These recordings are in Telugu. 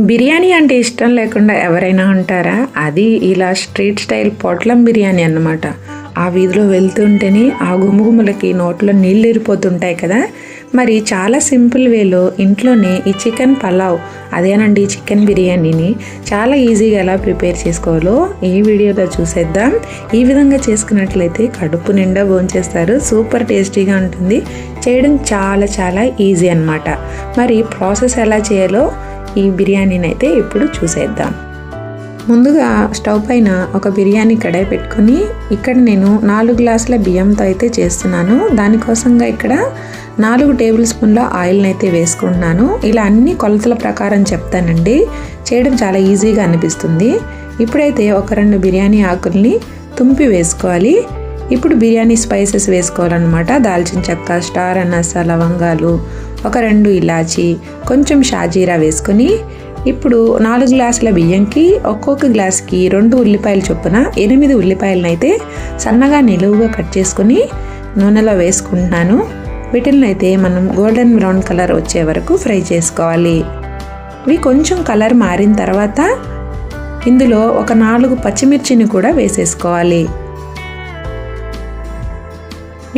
బిర్యానీ అంటే ఇష్టం లేకుండా ఎవరైనా ఉంటారా? అది ఇలా స్ట్రీట్ స్టైల్ పొట్లం బిర్యానీ అన్నమాట. ఆ వీధిలో వెళ్తుంటేనే ఆ గుమ్మగుమ్మలకి నోట్లో నీళ్ళు ఇరిపోతుంటాయి కదా? మరి చాలా సింపుల్ వేలో ఇంట్లోనే ఈ చికెన్ పలావ్ అదేనండి చికెన్ బిర్యానీని చాలా ఈజీగా ఎలా ప్రిపేర్ చేసుకోవాలో ఈ వీడియోలో చూసేద్దాం. ఈ విధంగా చేసుకున్నట్లయితే కడుపు నిండా భోంచేస్తారు. సూపర్ టేస్టీగా ఉంటుంది. చేయడం చాలా చాలా ఈజీ అనమాట మరి ప్రాసెస్ ఎలా చేయాలో ఈ బిర్యానీని అయితే ఇప్పుడు చూసేద్దాం. ముందుగా స్టవ్ పైన ఒక బిర్యానీ కడాయి పెట్టుకొని ఇక్కడ నేను నాలుగు గ్లాసుల బియ్యంతో అయితే చేస్తున్నాను. దానికోసంగా ఇక్కడ నాలుగు టేబుల్ స్పూన్ల ఆయిల్ని అయితే వేసుకుంటున్నాను. ఇలా అన్ని కొలతల ప్రకారం చెప్తానండి. చేయడం చాలా ఈజీగా అనిపిస్తుంది. ఇప్పుడైతే ఒక రెండు బిర్యానీ ఆకుల్ని తుంపి వేసుకోవాలి. ఇప్పుడు బిర్యానీ స్పైసెస్ వేసుకోవాలన్నమాట. దాల్చిన చెక్క స్టార్ అనాస లవంగాలు ఒక రెండు ఇలాచి కొంచెం షాజీరా వేసుకొని ఇప్పుడు నాలుగు గ్లాసుల బియ్యంకి ఒక్కొక్క గ్లాస్కి రెండు ఉల్లిపాయలు చొప్పున ఎనిమిది ఉల్లిపాయలనైతే అయితే సన్నగా నిలువుగా కట్ చేసుకొని నూనెలో వేసుకుంటున్నాను. వీటిని అయితే మనం గోల్డెన్ బ్రౌన్ కలర్ వచ్చే వరకు ఫ్రై చేసుకోవాలి. ఇవి కొంచెం కలర్ మారిన తర్వాత ఇందులో ఒక నాలుగు పచ్చిమిర్చిని కూడా వేసేసుకోవాలి.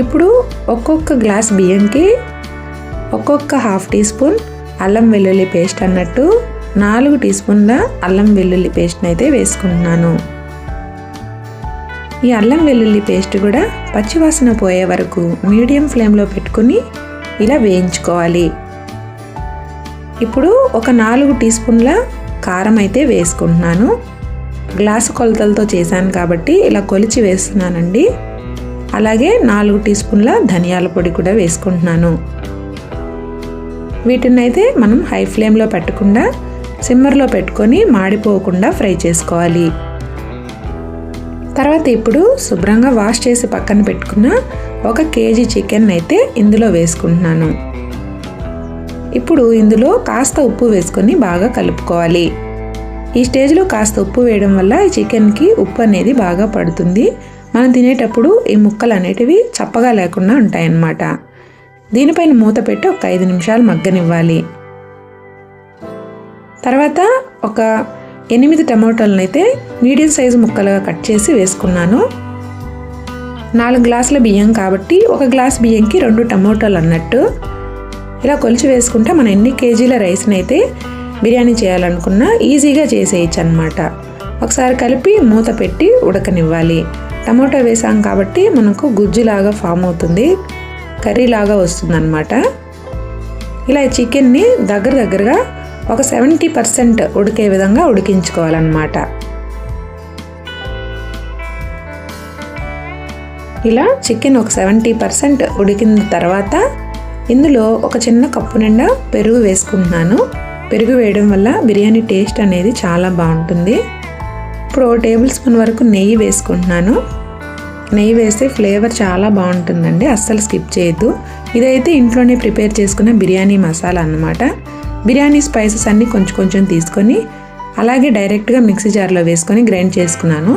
ఇప్పుడు ఒక్కొక్క గ్లాస్ బియ్యంకి ఒక్కొక్క హాఫ్ టీ స్పూన్ అల్లం వెల్లుల్లి పేస్ట్ అన్నట్టు నాలుగు టీ స్పూన్ల అల్లం వెల్లుల్లి పేస్ట్ని అయితే వేసుకుంటున్నాను. ఈ అల్లం వెల్లుల్లి పేస్ట్ కూడా పచ్చివాసన పోయే వరకు మీడియం ఫ్లేమ్లో పెట్టుకుని ఇలా వేయించుకోవాలి. ఇప్పుడు ఒక నాలుగు టీ స్పూన్ల కారం అయితే వేసుకుంటున్నాను. గ్లాసు కొలతలతో చేశాను కాబట్టి ఇలా కొలిచి వేస్తున్నానండి. అలాగే నాలుగు టీ స్పూన్ల ధనియాల పొడి కూడా వేసుకుంటున్నాను. వీటిని అయితే మనం హై ఫ్లేమ్లో పెట్టకుండా సిమ్మర్లో పెట్టుకొని మాడిపోకుండా ఫ్రై చేసుకోవాలి. తర్వాత ఇప్పుడు శుభ్రంగా వాష్ చేసి పక్కన పెట్టుకున్న ఒక కేజీ చికెన్ అయితే ఇందులో వేసుకుంటున్నాను. ఇప్పుడు ఇందులో కాస్త ఉప్పు వేసుకొని బాగా కలుపుకోవాలి. ఈ స్టేజ్లో కాస్త ఉప్పు వేయడం వల్ల ఈ చికెన్కి ఉప్పు అనేది బాగా పడుతుంది. మనం తినేటప్పుడు ఈ ముక్కలు అనేటివి చప్పగా లేకుండా ఉంటాయన్నమాట. దీనిపైన మూత పెట్టి ఒక ఐదు నిమిషాలు మగ్గనివ్వాలి. తర్వాత ఒక ఎనిమిది టమాటోలను అయితే మీడియం సైజు ముక్కలుగా కట్ చేసి వేసుకున్నాను. నాలుగు గ్లాసుల బియ్యం కాబట్టి ఒక గ్లాస్ బియ్యంకి రెండు టమాటోలు అన్నట్టు. ఇలా కొలిచి వేసుకుంటే మనం ఎన్ని కేజీల రైస్ని అయితే బిర్యానీ చేయాలనుకున్నా ఈజీగా చేసేయచ్చు అనమాట ఒకసారి కలిపి మూత పెట్టి ఉడకనివ్వాలి. టమాటో వేసాం కాబట్టి మనకు గుజ్జులాగా ఫామ్ అవుతుంది. కర్రీలాగా వస్తుందన్నమాట. ఇలా చికెన్ని దగ్గర దగ్గరగా ఒక సెవెంటీ పర్సెంట్ ఉడికే విధంగా ఉడికించుకోవాలన్నమాట. ఇలా చికెన్ ఒక సెవెంటీ పర్సెంట్ ఉడికిన తర్వాత ఇందులో ఒక చిన్న కప్పు నిండా పెరుగు వేసుకుంటున్నాను. పెరుగు వేయడం వల్ల బిర్యానీ టేస్ట్ అనేది చాలా బాగుంటుంది. ఇప్పుడు టేబుల్ స్పూన్ వరకు నెయ్యి వేసుకుంటున్నాను. నెయ్యి వేస్తే ఫ్లేవర్ చాలా బాగుంటుందండి అస్సలు స్కిప్ చేయొద్దు. ఇదైతే ఇంట్లోనే ప్రిపేర్ చేసుకున్న బిర్యానీ మసాలా అన్నమాట. బిర్యానీ స్పైసెస్ అన్నీ కొంచెం కొంచెం తీసుకొని అలాగే డైరెక్ట్గా మిక్సీ జార్లో వేసుకొని గ్రైండ్ చేసుకున్నాను.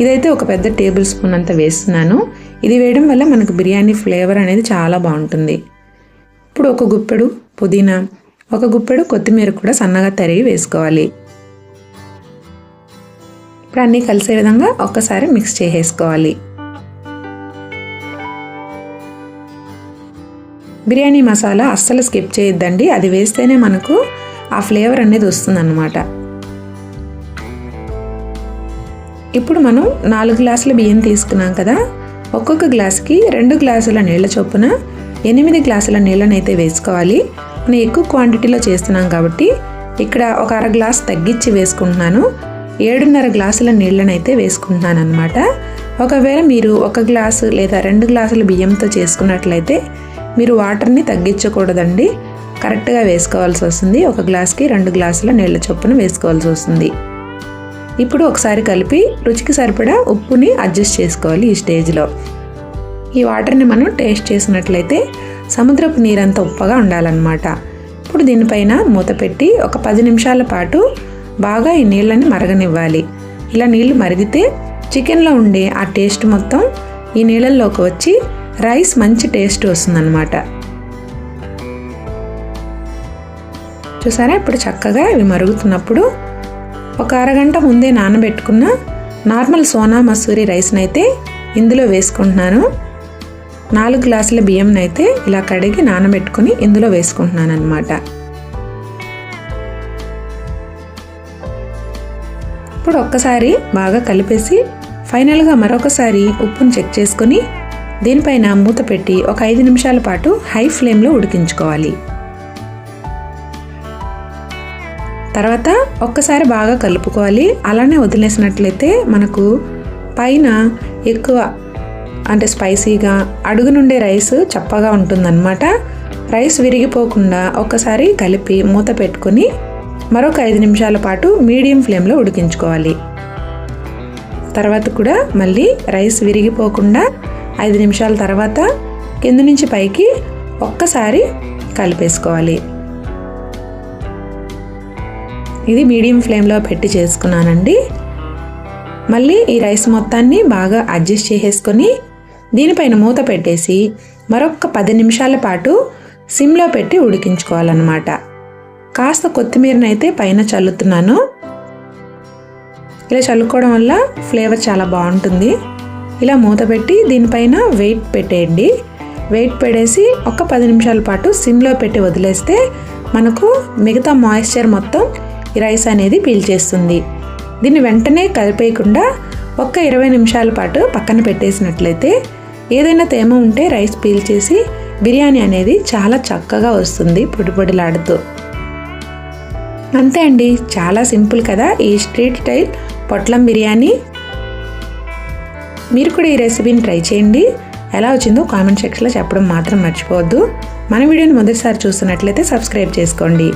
ఇదైతే ఒక పెద్ద టేబుల్ స్పూన్ అంత వేస్తున్నాను. ఇది వేయడం వల్ల మనకు బిర్యానీ ఫ్లేవర్ అనేది చాలా బాగుంటుంది. ఇప్పుడు ఒక గుప్పెడు పుదీనా ఒక గుప్పెడు కొత్తిమీర కూడా సన్నగా తరిగి వేసుకోవాలి. ఇప్పుడు అన్నీ కలిసే విధంగా ఒక్కసారి మిక్స్ చేసేసుకోవాలి. బిర్యానీ మసాలా అస్సలు స్కిప్ చేయొద్దండి. అది వేస్తేనే మనకు ఆ ఫ్లేవర్ అనేది వస్తుందన్నమాట. ఇప్పుడు మనం నాలుగు గ్లాసుల బియ్యం తీసుకున్నాం కదా. ఒక్కొక్క గ్లాస్కి రెండు గ్లాసుల నీళ్ళ చొప్పున ఎనిమిది గ్లాసుల నీళ్ళని అయితే వేసుకోవాలి. మనం ఎక్కువ క్వాంటిటీలో చేస్తున్నాం కాబట్టి ఇక్కడ ఒక అర గ్లాస్ తగ్గించి వేసుకుంటున్నాను. ఏడున్నర గ్లాసుల నీళ్ళని అయితే వేసుకుంటున్నాను అనమాట ఒకవేళ మీరు ఒక గ్లాసు లేదా రెండు గ్లాసుల బియ్యంతో చేసుకున్నట్లయితే మీరు వాటర్ని తగ్గించకూడదండి. కరెక్ట్గా వేసుకోవాల్సి వస్తుంది. ఒక గ్లాస్కి రెండు గ్లాసుల నీళ్ళ చొప్పున వేసుకోవాల్సి వస్తుంది. ఇప్పుడు ఒకసారి కలిపి రుచికి సరిపడా ఉప్పుని అడ్జస్ట్ చేసుకోవాలి ఈ స్టేజ్లో. ఈ వాటర్ని మనం టేస్ట్ చేసినట్లయితే సముద్రపు నీరంతా ఉప్పగా ఉండాలన్నమాట. ఇప్పుడు దీనిపైన మూత పెట్టి ఒక పది నిమిషాల పాటు బాగా ఈ నీళ్ళని మరగనివ్వాలి. ఇలా నీళ్ళు మరిగితే చికెన్లో ఉండే ఆ టేస్ట్ మొత్తం ఈ నీళ్ళల్లోకి వచ్చి రైస్ మంచి టేస్ట్ వస్తుందన్నమాట. చూసారా? ఇప్పుడు చక్కగా ఇవి మరుగుతున్నప్పుడు ఒక అరగంట ముందే నానబెట్టుకున్న నార్మల్ సోనా మసూరి రైస్ని అయితే ఇందులో వేసుకుంటున్నాను. నాలుగు గ్లాసుల బియ్యంని అయితే ఇలా కడిగి నానబెట్టుకుని ఇందులో వేసుకుంటున్నాను అనమాట ఇప్పుడు ఒక్కసారి బాగా కలిపేసి ఫైనల్గా మరొకసారి ఉప్పును చెక్ చేసుకొని దీనిపైన మూత పెట్టి ఒక ఐదు నిమిషాల పాటు హై ఫ్లేమ్లో ఉడికించుకోవాలి. తర్వాత ఒక్కసారి బాగా కలుపుకోవాలి. అలానే వదిలేసినట్లయితే మనకు పైన ఎక్కువ అంటే స్పైసీగా అడుగు నుండే రైస్ చప్పగా ఉంటుందన్నమాట. రైస్ విరిగిపోకుండా ఒక్కసారి కలిపి మూత పెట్టుకొని మరొక ఐదు నిమిషాల పాటు మీడియం ఫ్లేమ్లో ఉడికించుకోవాలి. తర్వాత కూడా మళ్ళీ రైస్ విరిగిపోకుండా ఐదు నిమిషాల తర్వాత కింద నుంచి పైకి ఒక్కసారి కలిపేసుకోవాలి. ఇది మీడియం ఫ్లేమ్లో పెట్టి చేసుకున్నానండి. మళ్ళీ ఈ రైస్ మొత్తాన్ని బాగా అడ్జస్ట్ చేసేసుకొని దీనిపైన మూత పెట్టేసి మరొక పది నిమిషాల పాటు సిమ్లో పెట్టి ఉడికించుకోవాలన్నమాట. కాస్త కొత్తిమీరనైతే పైన చల్లుతున్నాను. ఇలా చల్లుకోవడం వల్ల ఫ్లేవర్ చాలా బాగుంటుంది. ఇలా మూత పెట్టి దీనిపైన వెయిట్ పెట్టేయండి. వెయిట్ పెట్టేసి ఒక పది నిమిషాల పాటు సిమ్లో పెట్టి వదిలేస్తే మనకు మిగతా మాయిశ్చర్ మొత్తం ఈ రైస్ అనేది పీల్చేస్తుంది దీన్ని వెంటనే కలిపేయకుండా ఒక్క ఇరవై నిమిషాల పాటు పక్కన పెట్టేసినట్లయితే ఏదైనా తేమ ఉంటే రైస్ పీల్చేసి బిర్యానీ అనేది చాలా చక్కగా వస్తుంది పొడి పొడిలాడుతూ అంతే అండి. చాలా సింపుల్ కదా ఈ స్ట్రీట్ స్టైల్ పొట్లం బిర్యానీ. మీరు కూడా ఈ రెసిపీని ట్రై చేయండి. ఎలా వచ్చిందో కామెంట్ సెక్షన్లో చెప్పడం మాత్రం మర్చిపోవద్దు. మన వీడియోని మొదటిసారి చూస్తున్నట్లయితే సబ్స్క్రైబ్ చేసుకోండి.